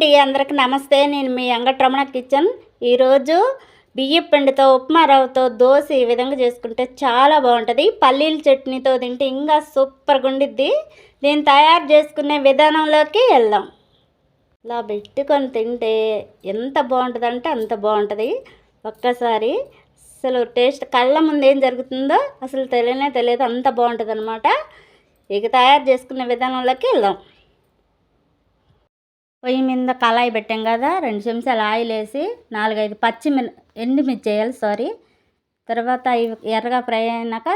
అండి అందరికి నమస్తే. నేను మీ అంగట్రమణ కిచెన్. ఈరోజు బియ్యం పిండితో ఉప్మా రవ్వతో దోశ ఈ విధంగా చేసుకుంటే చాలా బాగుంటుంది. పల్లీల చట్నీతో తింటే ఇంకా సూపర్గా ఉండిద్ది. దీన్ని తయారు చేసుకునే విధానంలోకి వెళ్దాం. ఇలా పెట్టుకొని తింటే ఎంత బాగుంటుందంటే అంత బాగుంటుంది. ఒక్కసారి అసలు టేస్ట్ కళ్ళ ముందు ఏం జరుగుతుందో అసలు తెలియనే తెలియదు. అంత బాగుంటుంది అనమాట ఇక తయారు చేసుకునే విధానంలోకి వెళ్దాం. పొయ్యి మీద కళాయి పెట్టాం కదా రెండు చెంచాలు ఆయిల్ వేసి నాలుగైదు పచ్చిమి ఎండుమిర్చి వేయాలి సారీ తర్వాత ఇవి ఎర్రగా ఫ్రై అయినాక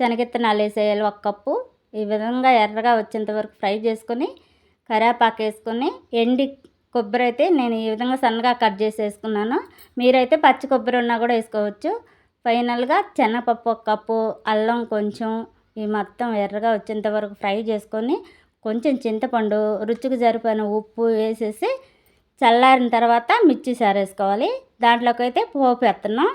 శనగిత్తనాలు వేసేయాలి ఒక కప్పు. ఈ విధంగా ఎర్రగా వచ్చేంత వరకు ఫ్రై చేసుకొని కరేపాకు వేసుకొని ఎండి కొబ్బరి అయితే నేను ఈ విధంగా సన్నగా కట్ చేసి వేసుకున్నాను. మీరైతే పచ్చి కొబ్బరి ఉన్నా కూడా వేసుకోవచ్చు. ఫైనల్గా శనగపప్పు ఒక కప్పు అల్లం కొంచెం ఈ మొత్తం ఎర్రగా వచ్చేంత వరకు ఫ్రై చేసుకొని కొంచెం చింతపండు రుచికి సరిపోయిన ఉప్పు వేసేసి చల్లారిన తర్వాత మిర్చి సారేసుకోవాలి దాంట్లోకి అయితే పోపు వేస్తున్నాం.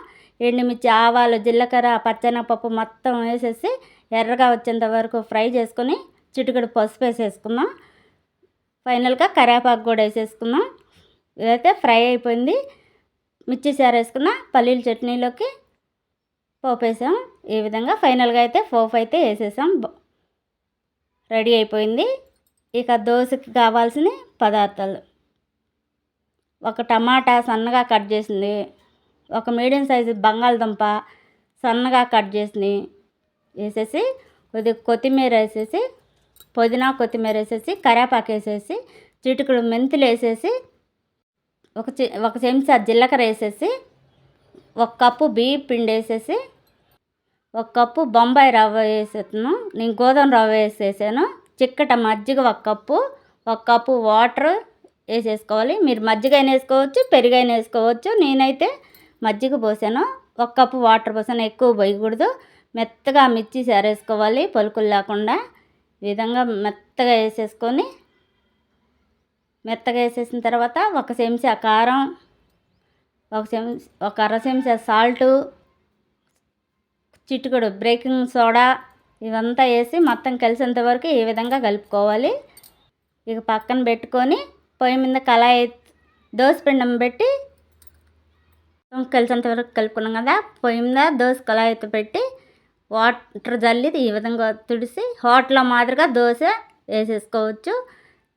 ఎండుమిర్చి ఆవాలు జీలకర్ర పచ్చనపప్పు మొత్తం వేసేసి ఎర్రగా వచ్చేంత వరకు ఫ్రై చేసుకొని చిటికెడు పసుపు వేసేసుకుందాం ఫైనల్గా కరేపాకు కూడా వేసేసుకుందాం ఇదైతే ఫ్రై అయిపోయింది. మిర్చి సారేసుకున్న పల్లీల చట్నీలోకి పోపు వేసాం. ఈ విధంగా ఫైనల్గా అయితే పోపు అయితే వేసేసాం. రెడీ అయిపోయింది. ఇక దోశకి కావాల్సిన పదార్థాలు. ఒక టమాటా సన్నగా కట్ చేసింది. ఒక మీడియం సైజు బంగాళదుంప సన్నగా కట్ చేసి వేసేసి కొద్దిగా కొత్తిమీర వేసేసి పుదీనా కొత్తిమీర వేసేసి కరివేపాకు వేసేసి చిటికుడు మెంతులు వేసేసి ఒక చి ఒక చెంచా జీలకర్ర వేసేసి ఒక కప్పు బియ్య పిండి వేసేసి ఒక కప్పు బొంబాయి రవ్వ వేసేస్తాను నేను గోధుమ రవ్వ వేసేసాను. చిక్కట మజ్జిగ ఒక కప్పు ఒక కప్పు వాటర్ వేసేసుకోవాలి. మీరు మజ్జిగ అయినా వేసుకోవచ్చు పెరుగు అయినా వేసుకోవచ్చు. నేనైతే మజ్జిగ పోసాను. ఒక కప్పు వాటర్ పోసాను. ఎక్కువ పోయకూడదు. మెత్తగా మిర్చి సరేసుకోవాలి పలుకులు లేకుండా. ఈ విధంగా మెత్తగా వేసేసుకొని మెత్తగా వేసేసిన తర్వాత ఒక చెంచా కారం ఒక చెంచా ఒక అర చెంచా సాల్టు చిట్టుకుడు బ్రేకింగ్ సోడా ఇవంతా వేసి మొత్తం కలిసేంత వరకు ఈ విధంగా కలుపుకోవాలి. ఇక పక్కన పెట్టుకొని పొయ్యి మీద కళాయి దోశ పిండం పెట్టి కలిసేంత వరకు కలుపుకున్నాం కదా పొయ్యి మీద దోశ కళాయి పెట్టి వాటర్ జల్లి ఈ విధంగా తుడిసి హోటల్లో మాదిరిగా దోశ వేసేసుకోవచ్చు.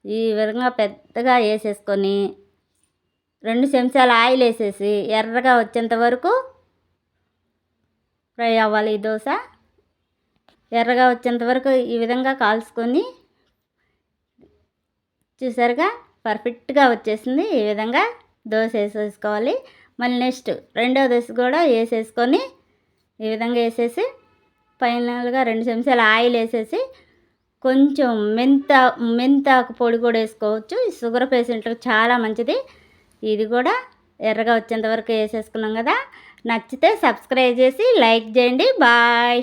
ఈ విధంగా పెద్దగా వేసేసుకొని రెండు చెంచాలు ఆయిల్ వేసేసి ఎర్రగా వచ్చేంత వరకు ఫ్రై అవ్వాలి ఈ దోశ ఎర్రగా వచ్చేంత వరకు ఈ విధంగా కాల్చుకొని చూసారుగా? పర్ఫెక్ట్గా వచ్చేసింది. ఈ విధంగా దోశ వేసేసుకోవాలి. మళ్ళీ నెక్స్ట్ రెండో దోశ కూడా వేసేసుకొని ఈ విధంగా వేసేసి ఫైనల్గా రెండు చెంచాలు ఆయిల్ వేసేసి కొంచెం మెంత మెంతాకు పొడి కూడా వేసుకోవచ్చు. ఈ షుగర్ పేషెంట్లకు చాలా మంచిది. ఇది కూడా ఎర్రగా వచ్చేంత వరకు వేసేసుకున్నాం కదా. నచ్చితే సబ్స్క్రైబ్ చేసి లైక్ చేయండి. బాయ్.